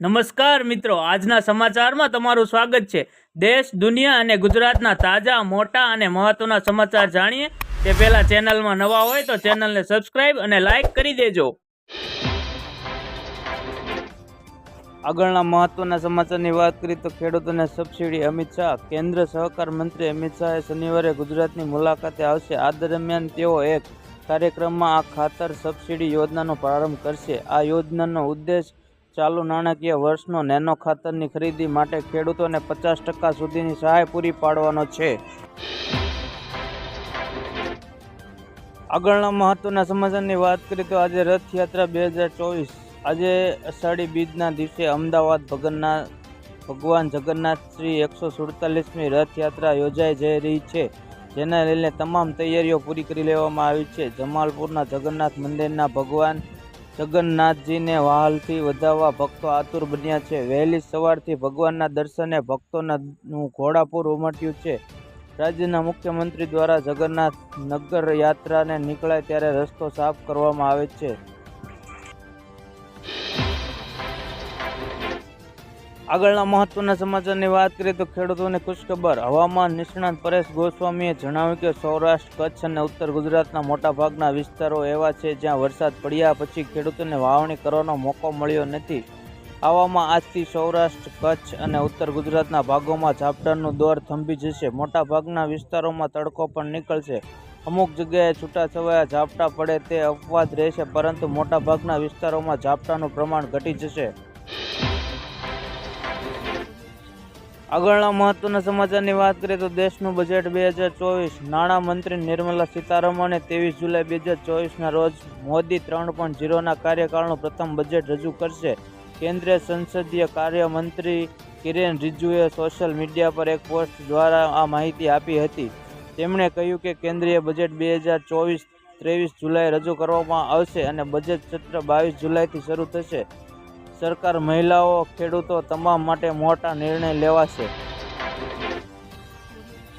નમસ્કાર મિત્રો, આજના સમાચારમાં તમારું સ્વાગત છે. દેશ, દુનિયા અને ગુજરાતના તાજા, મોટા અને મહત્વના સમાચાર જાણીએ. તે પહેલા ચેનલમાં નવા હોય તો ચેનલને સબસ્ક્રાઇબ અને લાઇક કરી દેજો. આગળના મહત્વના સમાચારની વાત કરીએ તો ખેડૂતોને સબસિડી અમિત શાહ, કેન્દ્ર સહકાર મંત્રી અમિત શાહે શનિવારે ગુજરાતની મુલાકાતે આવશે. આ દરમિયાન તેઓ એક કાર્યક્રમમાં આ ખાતર સબસિડી યોજનાનો પ્રારંભ કરશે. આ યોજનાનો ઉદ્દેશ ચાલુ નાણાકીય વર્ષનો નેનો ખાતરની ખરીદી માટે ખેડૂતોને પચાસ ટકા સુધીની સહાય પૂરી પાડવાનો છે. આગળના મહત્વના સમાચારની વાત કરીએ તો આજે રથયાત્રા બે હજાર ચોવીસ, આજે અષાઢી બીજના દિવસે અમદાવાદ ભગનના, ભગવાન જગન્નાથ શ્રી એકસો સુડતાલીસમી રથયાત્રા યોજાઈ જઈ રહી છે, જેને લઈને તમામ તૈયારીઓ પૂરી કરી લેવામાં આવી છે. જમાલપુરના જગન્નાથ મંદિરના ભગવાન જગન્નાથજીને વહાલથી વધાવવા ભક્તો આતુર બન્યા છે. વહેલી સવારથી ભગવાનના દર્શને ભક્તોનું ઘોડાપુર ઉમટ્યું છે. રાજ્યના મુખ્યમંત્રી દ્વારા જગન્નાથ નગર યાત્રાને નીકળાય ત્યારે રસ્તો સાફ કરવામાં આવે છે. આગળના મહત્વના સમાચારની વાત કરીએ તો ખેડૂતોને ખુશખબર. હવામાન નિષ્ણાંત પરેશ ગોસ્વામીએ જણાવ્યું કે સૌરાષ્ટ્ર, કચ્છ અને ઉત્તર ગુજરાતના મોટાભાગના વિસ્તારો એવા છે જ્યાં વરસાદ પડ્યા પછી ખેડૂતોને વાવણી કરવાનો મોકો મળ્યો નથી. આવામાં આજથી સૌરાષ્ટ્ર, કચ્છ અને ઉત્તર ગુજરાતના ભાગોમાં ઝાપટાનું દોર થંભી જશે. મોટાભાગના વિસ્તારોમાં તડકો પણ નીકળશે. અમુક જગ્યાએ છૂટાછવાયા ઝાપટા પડે તે અપવાદ રહેશે, પરંતુ મોટાભાગના વિસ્તારોમાં ઝાપટાનું પ્રમાણ ઘટી જશે. આગળના મહત્વના સમાચારની વાત કરીએ તો દેશનું બજેટ બે હજાર ચોવીસ નાણામંત્રી નિર્મલા સીતારમણે ત્રેવીસ જુલાઈ બે હજાર ચોવીસના રોજ મોદી ત્રણ પોઈન્ટ ઝીરોના કાર્યકાળનું પ્રથમ બજેટ રજૂ કરશે. કેન્દ્રીય સંસદીય કાર્યમંત્રી કિરેન રિજ્જુએ સોશિયલ મીડિયા પર એક પોસ્ટ દ્વારા આ માહિતી આપી હતી. તેમણે કહ્યું કે કેન્દ્રીય બજેટ બે હજાર ચોવીસ, ત્રેવીસ જુલાઈ રજૂ કરવામાં આવશે અને બજેટ સત્ર બાવીસ જુલાઈથી શરૂ થશે. સરકાર મહિલાઓ ખેડૂતો તમામ માટે મોટા નિર્ણય લેવાશે.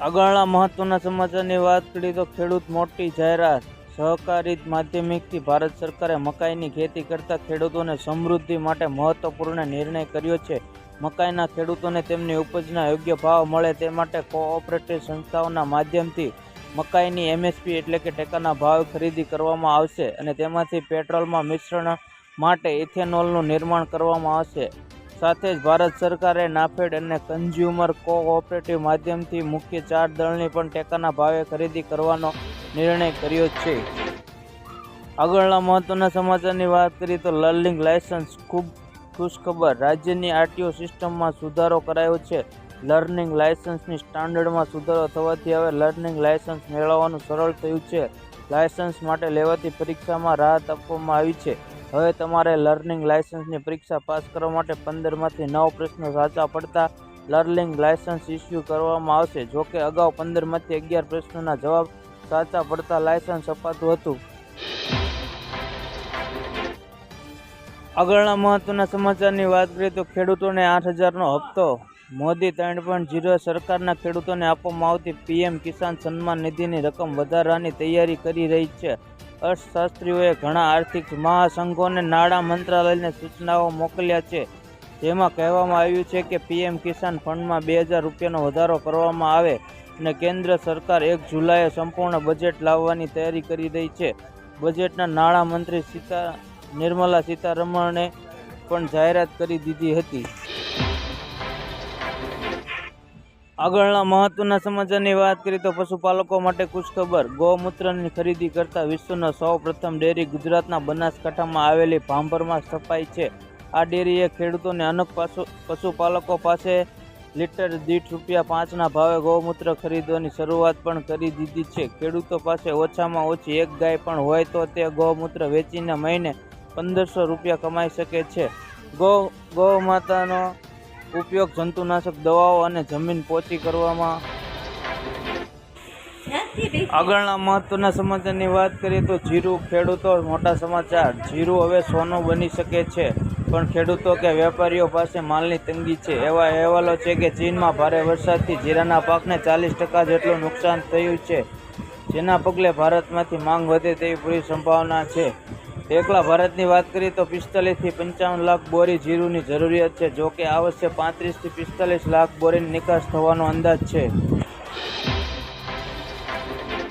આગળના મહત્વના સમાચારની વાત કરીએ તો ખેડૂત મોટી જાહેરાત, સહકારી માધ્યમિકથી ભારત સરકારે મકાઈની ખેતી કરતા ખેડૂતોને સમૃદ્ધિ માટે મહત્વપૂર્ણ નિર્ણય કર્યો છે. મકાઈના ખેડૂતોને તેમની ઉપજના યોગ્ય ભાવ મળે તે માટે કોઓપરેટિવ સંસ્થાઓના માધ્યમથી મકાઈની એમએસપી એટલે કે ટેકાના ભાવ ખરીદી કરવામાં આવશે અને તેમાંથી પેટ્રોલમાં મિશ્રણ માટે ઇથેનોલનું નિર્માણ કરવામાં આવશે. સાથે જ ભારત સરકારે નાફેડ અને કન્ઝ્યુમર કોઓપરેટિવ માધ્યમથી મુખ્ય ચાર દળની પણ ટેકાના ભાવે ખરીદી કરવાનો નિર્ણય કર્યો છે. આગળના મહત્વના સમાચારની વાત કરીએ તો લર્નિંગ લાયસન્સ ખૂબ ખુશખબર. રાજ્યની આરટીઓ સિસ્ટમમાં સુધારો કરાયો છે. લર્નિંગ લાયસન્સની સ્ટાન્ડર્ડમાં સુધારો થવાથી હવે લર્નિંગ લાયસન્સ મેળવવાનું સરળ થયું છે. લાયસન્સ માટે લેવાતી પરીક્ષામાં રાહત આપવામાં આવી છે. હવે તમારે લર્નિંગ લાયસન્સની પરીક્ષા પાસ કરવા માટે પંદરમાંથી નવ પ્રશ્નો સાચા પડતા લર્નિંગ લાયસન્સ ઇસ્યુ કરવામાં આવશે. જોકે અગાઉ પંદરમાંથી અગિયાર પ્રશ્નોના જવાબ સાચા પડતા લાયસન્સ અપાતું હતું. આગળના મહત્વના સમાચારની વાત કરીએ તો ખેડૂતોને આઠ હજારનો હપ્તો. મોદી ત્રણ પોઈન્ટ ઝીરો સરકારના ખેડૂતોને આપવામાં આવતી પીએમ કિસાન સન્માન નિધિની રકમ વધારવાની તૈયારી કરી રહી છે. અર્થશાસ્ત્રીઓએ ઘણા આર્થિક મહાસંઘોને નાણાં મંત્રાલયને સૂચનાઓ મોકલ્યા છે. જેમાં કહેવામાં આવ્યું છે કે પીએમ કિસાન ફંડમાં બે હજાર રૂપિયાનો વધારો કરવામાં આવે અને કેન્દ્ર સરકાર એક જુલાઈએ સંપૂર્ણ બજેટ લાવવાની તૈયારી કરી રહી છે. બજેટના નાણાં મંત્રી સીતા, નિર્મલા સીતારમણે પણ જાહેરાત કરી દીધી હતી. આગળના મહત્વના સમાચારની વાત કરીએ તો પશુપાલકો માટે ખુશખબર. ગૌમૂત્રની ખરીદી કરતા વિશ્વનો સૌ પ્રથમ ડેરી ગુજરાતના બનાસકાંઠામાં આવેલી ભાંભરમાં સ્થપાઈ છે. આ ડેરીએ ખેડૂતોને અનેક પશુ, પશુપાલકો પાસે લીટર દીઠ રૂપિયા પાંચના ભાવે ગૌમૂત્ર ખરીદવાની શરૂઆત પણ કરી દીધી છે. ખેડૂતો પાસે ઓછામાં ઓછી એક ગાય પણ હોય તો તે ગૌમૂત્ર વેચીને મહિને પંદરસો રૂપિયા કમાઈ શકે છે. ગૌ ગૌ માતાનો ઉપયોગ જંતુનાશક દવાઓ અને જમીન પોચી કરવામાં આગળના મહત્વના સમાચારની વાત કરીએ તો જીરું ખેડૂતો મોટા સમાચાર. જીરું હવે સોનું બની શકે છે, પણ ખેડૂતો કે વેપારીઓ પાસે માલની તંગી છે. એવા અહેવાલો છે કે ચીનમાં ભારે વરસાદથી જીરાના પાકને ચાલીસ ટકા જેટલું નુકસાન થયું છે, જેના પગલે ભારતમાંથી માંગ વધે તેવી પૂરી સંભાવના છે. એકલા ભારતની વાત કરીએ તો પિસ્તાલીસથી પંચાવન લાખ બોરી જીરુની જરૂરિયાત છે જો કે આ વર્ષે પાંત્રીસથી પિસ્તાલીસ લાખ બોરીની નિકાસ થવાનો અંદાજ છે.